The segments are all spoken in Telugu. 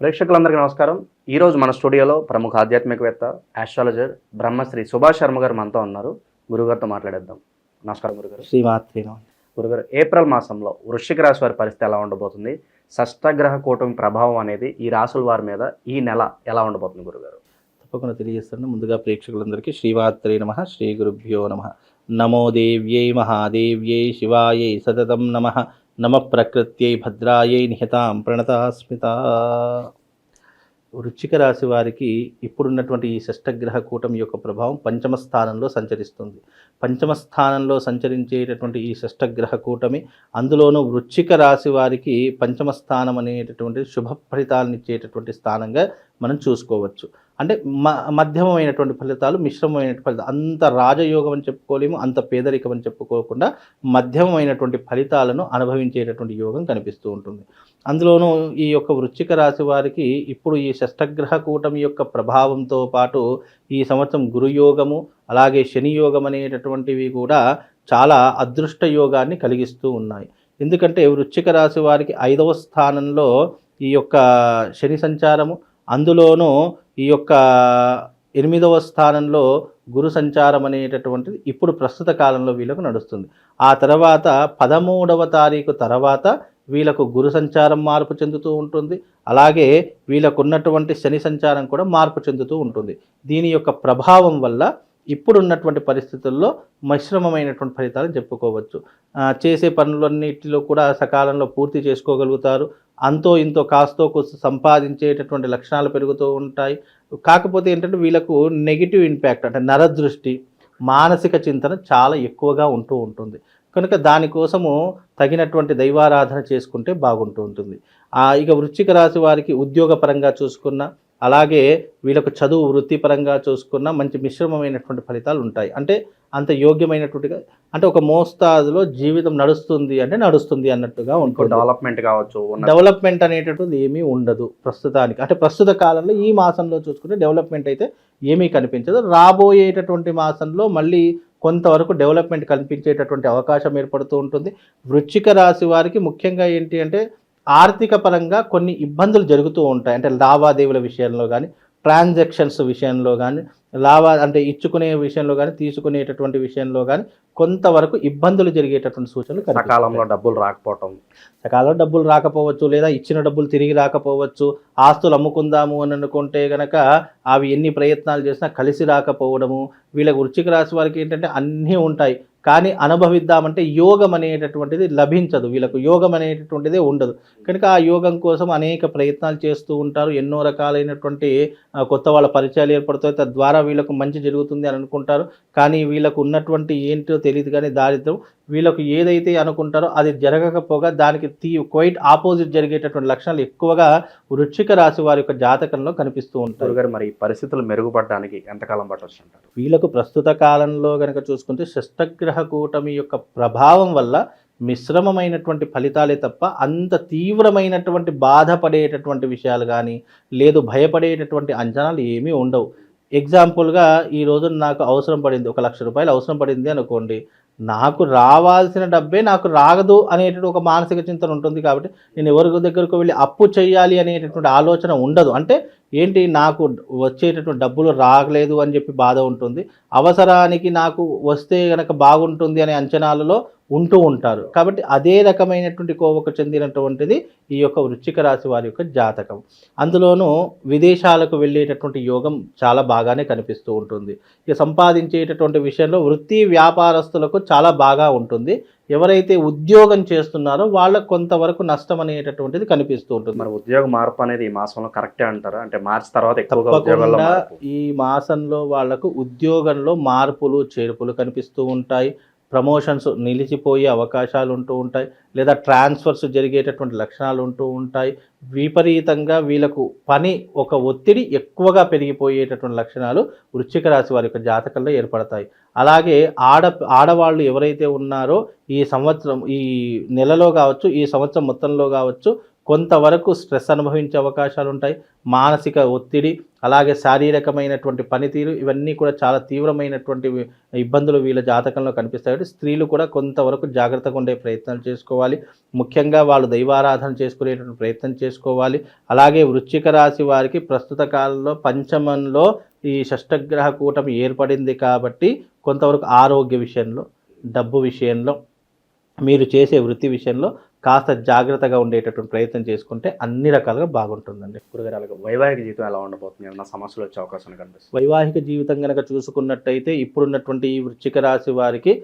ప్రేక్షకులందరికీ నమస్కారం. ఈ రోజు మన స్టూడియోలో ప్రముఖ ఆధ్యాత్మికవేత్త ఆస్ట్రాలజర్ బ్రహ్మశ్రీ సుభాష్ శర్మ గారు మనతో ఉన్నారు. గురుగారితో మాట్లాడేద్దాం. నమస్కారం గురుగారు. శ్రీమాత్రిన గురుగారు ఏప్రిల్ మాసంలో వృశ్చిక రాశి వారి పరిస్థితి ఎలా ఉండబోతుంది? షష్టగ్రహ కూటమి ప్రభావం అనేది ఈ రాసుల వారి మీద ఈ నెల ఎలా ఉండబోతుంది గురుగారు? తప్పకుండా తెలియజేస్తాను. ముందుగా ప్రేక్షకులందరికీ శ్రీమాత్రే నమ శ్రీ గురుభ్యో నమ. నమో దేవ్యై మహాదేవ్యై శివాయై సతతం నమ. నమ ప్రకృత్యై భద్రాయై నిహతాం ప్రణతాస్మిత. వృచ్చిక రాశి వారికి ఇప్పుడున్నటువంటి ఈ షష్టగ్రహ కూటమి యొక్క ప్రభావం పంచమ స్థానంలో సంచరిస్తుంది. పంచమ స్థానంలో సంచరించేటటువంటి ఈ షష్టగ్రహ కూటమి అందులోనూ వృచ్చిక రాశి వారికి పంచమ స్థానం అనేటటువంటి శుభ ఫలితాలను ఇచ్చేటటువంటి స్థానంగా మనం చూసుకోవచ్చు. అంటే మ మధ్యమమైనటువంటి ఫలితాలు మిశ్రమమైన ఫలితాలు. అంత రాజయోగం అని చెప్పుకోలేము అంత పేదరికం అని చెప్పుకోకుండా మధ్యమమైనటువంటి ఫలితాలను అనుభవించేటటువంటి యోగం కనిపిస్తూ ఉంటుంది. అందులోనూ ఈ యొక్క వృశ్చిక రాశి వారికి ఇప్పుడు ఈ షష్టగ్రహ కూటమి యొక్క ప్రభావంతో పాటు ఈ సంవత్సరం గురుయోగము అలాగే శని యోగం అనేటటువంటివి కూడా చాలా అదృష్ట యోగాన్ని కలిగిస్తూ ఉన్నాయి. ఎందుకంటే వృశ్చిక రాశి వారికి ఐదవ స్థానంలో ఈ యొక్క శని సంచారము అందులోనూ ఈ యొక్క ఎనిమిదవ స్థానంలో గురు సంచారం అనేటటువంటిది ఇప్పుడు ప్రస్తుత కాలంలో వీళ్ళకు నడుస్తుంది. ఆ తర్వాత పదమూడవ తారీఖు తర్వాత వీళ్ళకు గురు సంచారం మార్పు చెందుతూ ఉంటుంది. అలాగే వీళ్ళకున్నటువంటి శని సంచారం కూడా మార్పు చెందుతూ ఉంటుంది. దీని యొక్క ప్రభావం వల్ల ఇప్పుడున్నటువంటి పరిస్థితుల్లో మిశ్రమమైనటువంటి ఫలితాలను చెప్పుకోవచ్చు. చేసే పనులన్నిటిలో కూడా సకాలంలో పూర్తి చేసుకోగలుగుతారు. అంతో ఇంతో కాస్తో కూస్తో సంపాదించేటటువంటి లక్షణాలు పెరుగుతూ ఉంటాయి. కాకపోతే ఏంటంటే వీళ్ళకు నెగిటివ్ ఇంపాక్ట్ అంటే నరదృష్టి మానసిక చింతన చాలా ఎక్కువగా ఉంటూ ఉంటుంది. కనుక దానికోసము తగినటువంటి దైవారాధన చేసుకుంటే బాగుంటూ ఉంటుంది. ఇక వృశ్చిక రాశి వారికి ఉద్యోగపరంగా చూసుకున్న అలాగే వీళ్ళకు చదువు వృత్తిపరంగా చూసుకున్న మంచి మిశ్రమమైనటువంటి ఫలితాలు ఉంటాయి. అంటే అంత యోగ్యమైనటువంటిగా అంటే ఒక మోస్తాదులో జీవితం నడుస్తుంది అంటే నడుస్తుంది అన్నట్టుగా ఉంటుంది. డెవలప్మెంట్ కావచ్చు డెవలప్మెంట్ అనేటటువంటిది ఏమీ ఉండదు ప్రస్తుతానికి. అంటే ప్రస్తుత కాలంలో ఈ మాసంలో చూసుకుంటే డెవలప్మెంట్ అయితే ఏమీ కనిపించదు. రాబోయేటటువంటి మాసంలో మళ్ళీ కొంతవరకు డెవలప్మెంట్ కనిపించేటటువంటి అవకాశం ఏర్పడుతూ ఉంటుంది. వృశ్చిక రాశి వారికి ముఖ్యంగా ఏంటి అంటే ఆర్థిక పరంగా కొన్ని ఇబ్బందులు జరుగుతూ ఉంటాయి. అంటే లావాదేవీల విషయంలో కానీ ట్రాన్సాక్షన్స్ విషయంలో కానీ లావా అంటే ఇచ్చుకునే విషయంలో కానీ తీసుకునేటటువంటి విషయంలో కానీ కొంతవరకు ఇబ్బందులు జరిగేటటువంటి సూచనలు. సకాలంలో డబ్బులు రాకపోవటం. సకాలంలో డబ్బులు రాకపోవచ్చు లేదా ఇచ్చిన డబ్బులు తిరిగి రాకపోవచ్చు ఆస్తులు అమ్ముకుందాము అని అనుకుంటే గనక అవి ఎన్ని ప్రయత్నాలు చేసినా కలిసి రాకపోవడము వీళ్ళకి వృశ్చిక రాశి వారికి ఏంటంటే అన్నీ ఉంటాయి. కానీ అనుభవిద్దామంటే యోగం అనేటటువంటిది లభించదు. వీళ్ళకు యోగం అనేటటువంటిదే ఉండదు. కనుక ఆ యోగం కోసం అనేక ప్రయత్నాలు చేస్తూ ఉంటారు. ఎన్నో రకాలైనటువంటి కొత్త వాళ్ళ పరిచయాలు ఏర్పడతాయి. తద్వారా వీళ్ళకు మంచి జరుగుతుంది అని అనుకుంటారు. కానీ వీళ్ళకు ఉన్నటువంటి ఏంటో తెలియదు కానీ దారిద్రం వీళ్ళకు ఏదైతే అనుకుంటారో అది జరగకపోగా దానికి తీ క్వైట్ ఆపోజిట్ జరిగేటటువంటి లక్షణాలు ఎక్కువగా వృశ్చిక రాశి వారి యొక్క జాతకంలో కనిపిస్తూ ఉంటాయి. గురుగారు మరి పరిస్థితులు మెరుగుపడడానికి ఎంతకాలం పట్టొచ్చు అంటారు? వీళ్ళకు ప్రస్తుత కాలంలో కనుక చూసుకుంటే షష్టగ్రహ కూటమి యొక్క ప్రభావం వల్ల మిశ్రమమైనటువంటి ఫలితాలే తప్ప అంత తీవ్రమైనటువంటి బాధపడేటటువంటి విషయాలు కానీ లేదు భయపడేటటువంటి అంచనాలు ఏమీ ఉండవు. ఎగ్జాంపుల్గా ఈ రోజున నాకు అవసరం పడింది ఒక లక్ష రూపాయలు అవసరం పడింది అనుకోండి. నాకు రావాల్సిన డబ్బే నాకు రాగదు అనేటువంటి ఒక మానసిక చింతన ఉంటుంది కాబట్టి నేను ఎవరి దగ్గరకు వెళ్ళి అప్పు చేయాలి అనేటటువంటి ఆలోచన ఉండదు. అంటే ఏంటి నాకు వచ్చేటటువంటి డబ్బులు రాగలేదు అని చెప్పి బాధ ఉంటుంది. అవసరానికి నాకు వస్తే కనుక బాగుంటుంది అనే అంచనాలలో ఉంటూ ఉంటారు. కాబట్టి అదే రకమైనటువంటి కోవకు చెందినటువంటిది ఈ యొక్క వృశ్చిక రాశి వారి యొక్క జాతకం. అందులోనూ విదేశాలకు వెళ్ళేటటువంటి యోగం చాలా బాగానే కనిపిస్తూ ఉంటుంది. ఇక సంపాదించేటటువంటి విషయంలో వృత్తి వ్యాపారస్తులకు చాలా బాగా ఉంటుంది. ఎవరైతే ఉద్యోగం చేస్తున్నారో వాళ్ళకు కొంతవరకు నష్టం అనేటటువంటిది కనిపిస్తూ ఉంటుంది. మరి ఉద్యోగ మార్పు అనేది ఈ మాసంలో కరెక్టే అంటారా? అంటే మార్చి తర్వాత తప్పకుండా. ఈ మాసంలో వాళ్ళకు ఉద్యోగంలో మార్పులు చేర్పులు కనిపిస్తూ ఉంటాయి. ప్రమోషన్స్ నిలిచిపోయే అవకాశాలు ఉంటూ ఉంటాయి లేదా ట్రాన్స్ఫర్స్ జరిగేటటువంటి లక్షణాలు ఉంటూ ఉంటాయి. విపరీతంగా వీళ్ళకు పని ఒక ఒత్తిడి ఎక్కువగా పెరిగిపోయేటటువంటి లక్షణాలు వృశ్చిక రాశి వారి యొక్క జాతకంలో ఏర్పడతాయి. అలాగే ఆడ ఆడవాళ్ళు ఎవరైతే ఉన్నారో ఈ సంవత్సరం ఈ నెలలో కావచ్చు ఈ సంవత్సరం మొత్తంలో కావచ్చు కొంతవరకు స్ట్రెస్ అనుభవించే అవకాశాలు ఉంటాయి మానసిక ఒత్తిడి అలాగే శారీరకమైనటువంటి పనితీరు ఇవన్నీ కూడా చాలా తీవ్రమైనటువంటి ఇబ్బందులు వీళ్ళ జాతకంలో కనిపిస్తాయి. కాబట్టి స్త్రీలు కూడా కొంతవరకు జాగ్రత్తగా ఉండే ప్రయత్నం చేసుకోవాలి. ముఖ్యంగా వాళ్ళు దైవారాధన చేసుకునేటువంటి ప్రయత్నం చేసుకోవాలి. అలాగే వృశ్చిక రాశి వారికి ప్రస్తుత కాలంలో పంచమంలో ఈ షష్టగ్రహ కూటమి ఏర్పడింది కాబట్టి కొంతవరకు ఆరోగ్య విషయంలో డబ్బు విషయంలో మీరు చేసే వృత్తి విషయంలో కాస్త జాగ్రత్తగా ఉండేటటువంటి ప్రయత్నం చేసుకుంటే అన్ని రకాలుగా బాగుంటుందండి. గురుగారు వైవాహిక జీవితం ఎలా ఉండబోతుంది? ఏమన్నా సమస్యలు వచ్చే అవకాశం కనిపిస్తుంది? వైవాహిక జీవితం కనుక చూసుకున్నట్టయితే ఇప్పుడున్నటువంటి ఈ వృశ్చిక రాశి వారికి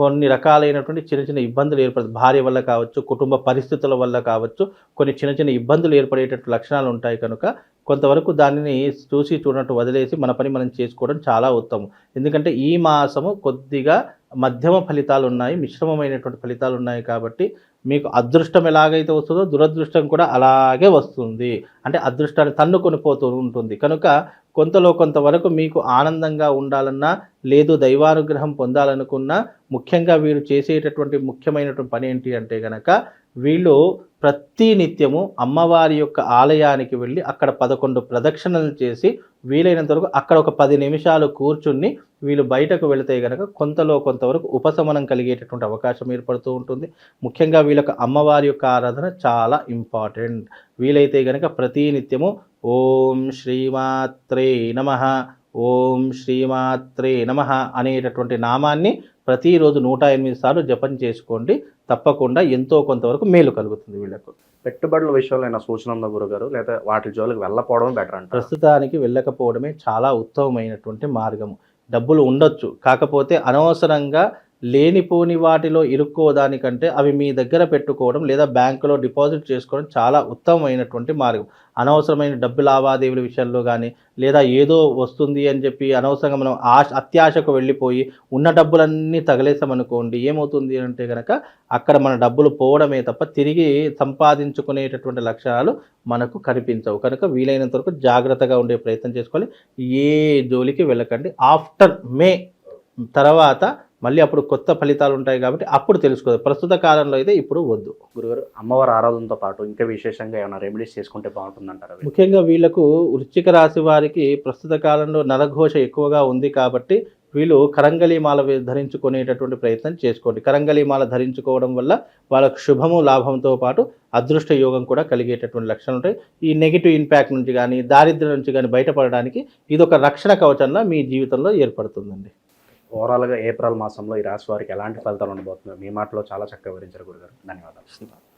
కొన్ని రకాలైనటువంటి చిన్న చిన్న ఇబ్బందులు ఏర్పడుతుంది. భార్య వల్ల కావచ్చు కుటుంబ పరిస్థితుల వల్ల కావచ్చు కొన్ని చిన్న చిన్న ఇబ్బందులు ఏర్పడేటట్టు లక్షణాలు ఉంటాయి కనుక కొంతవరకు దానిని చూసి చూడనట్టు వదిలేసి మన పని మనం చేసుకోవడం చాలా ఉత్తమం. ఎందుకంటే ఈ మాసము కొద్దిగా మధ్యమ ఫలితాలు ఉన్నాయి మిశ్రమమైనటువంటి ఫలితాలు ఉన్నాయి కాబట్టి మీకు అదృష్టం ఎలాగైతే వస్తుందో దురదృష్టం కూడా అలాగే వస్తుంది. అంటే అదృష్టాన్ని తన్నుకొని పోతూ ఉంటుంది. కనుక కొంతలో కొంతవరకు మీకు ఆనందంగా ఉండాలన్నా లేదు దైవానుగ్రహం పొందాలనుకున్నా ముఖ్యంగా వీరు చేసేటటువంటి ముఖ్యమైనటువంటి పని ఏంటి అంటే కనుక వీళ్ళు ప్రతి నిత్యము అమ్మవారి యొక్క ఆలయానికి వెళ్ళి అక్కడ పదకొండు ప్రదక్షిణలు చేసి వీలైనంత వరకు అక్కడ ఒక పది నిమిషాలు కూర్చుని వీళ్ళు బయటకు వెళితే గనక కొంతలో కొంతవరకు ఉపశమనం కలిగేటటువంటి అవకాశం ఏర్పడుతూ ఉంటుంది. ముఖ్యంగా వీళ్ళకి అమ్మవారి యొక్క ఆరాధన చాలా ఇంపార్టెంట్. వీలైతే గనక ప్రతి నిత్యము ఓం శ్రీమాత్రే నమ. ఓం శ్రీమాత్రే నమ అనేటటువంటి నామాన్ని ప్రతిరోజు నూట ఎనిమిది సార్లు జపం చేసుకోండి. తప్పకుండా ఎంతో కొంతవరకు మేలు కలుగుతుంది వీళ్ళకు. పెట్టుబడుల విషయంలో ఏమైనా సూచన ఉందా గురుగారు లేదా వాటి జోలికి వెళ్ళకపోవడం బెటర్ అంటారు. ప్రస్తుతానికి వెళ్ళకపోవడమే చాలా ఉత్తమమైనటువంటి మార్గము. డబ్బులు ఉండొచ్చు కాకపోతే అనవసరంగా లేనిపోని వాటిలో ఇరుక్కోదానికంటే అవి మీ దగ్గర పెట్టుకోవడం లేదా బ్యాంకులో డిపాజిట్ చేసుకోవడం చాలా ఉత్తమమైనటువంటి మార్గం. అనవసరమైన డబ్బు లావాదేవీల విషయంలో కానీ లేదా ఏదో వస్తుంది అని చెప్పి అనవసరంగా మనం ఆశ అత్యాశకు వెళ్ళిపోయి ఉన్న డబ్బులన్నీ తగలేసామనుకోండి ఏమవుతుంది అంటే కనుక అక్కడ మన డబ్బులు పోవడమే తప్ప తిరిగి సంపాదించుకునేటటువంటి లక్షణాలు మనకు కనిపించవు. కనుక వీలైనంత వరకు జాగ్రత్తగా ఉండే ప్రయత్నం చేసుకోవాలి. ఏ జోలికి వెళ్ళకండి. ఆఫ్టర్ మే తర్వాత మళ్ళీ అప్పుడు కొత్త ఫలితాలు ఉంటాయి కాబట్టి అప్పుడు తెలుసుకోవాలి. ప్రస్తుత కాలంలో అయితే ఇప్పుడు వద్దు. గురుగారు అమ్మవారి ఆరాధనతో పాటు ఇంకా విశేషంగా ఏమైనా రెమెడీస్ చేసుకుంటే బాగుంటుందంటారు? ముఖ్యంగా వీళ్ళకు వృశ్చిక రాశి వారికి ప్రస్తుత కాలంలో నరఘోష ఎక్కువగా ఉంది కాబట్టి వీళ్ళు కరంగలి మాల వే- ధరించుకునేటటువంటి ప్రయత్నం చేసుకోండి. కరంగలి మాల ధరించుకోవడం వల్ల వాళ్ళకు శుభము లాభంతో పాటు అదృష్ట యోగం కూడా కలిగేటటువంటి లక్షణాలు ఉంటాయి. ఈ నెగిటివ్ ఇంపాక్ట్ నుంచి కానీ దారిద్ర్యం నుంచి కానీ బయటపడడానికి ఇది ఒక రక్షణ కవచంలా మీ జీవితంలో ఏర్పడుతుందండి. ఓవరాల్గా ఏప్రిల్ మాసంలో ఈ రాశి వారికి ఎలాంటి ఫలితాలు ఉండబోతున్నాయి మీ మాటలో చాలా చక్కగా వివరించారు గురుగారు. ధన్యవాదాలు.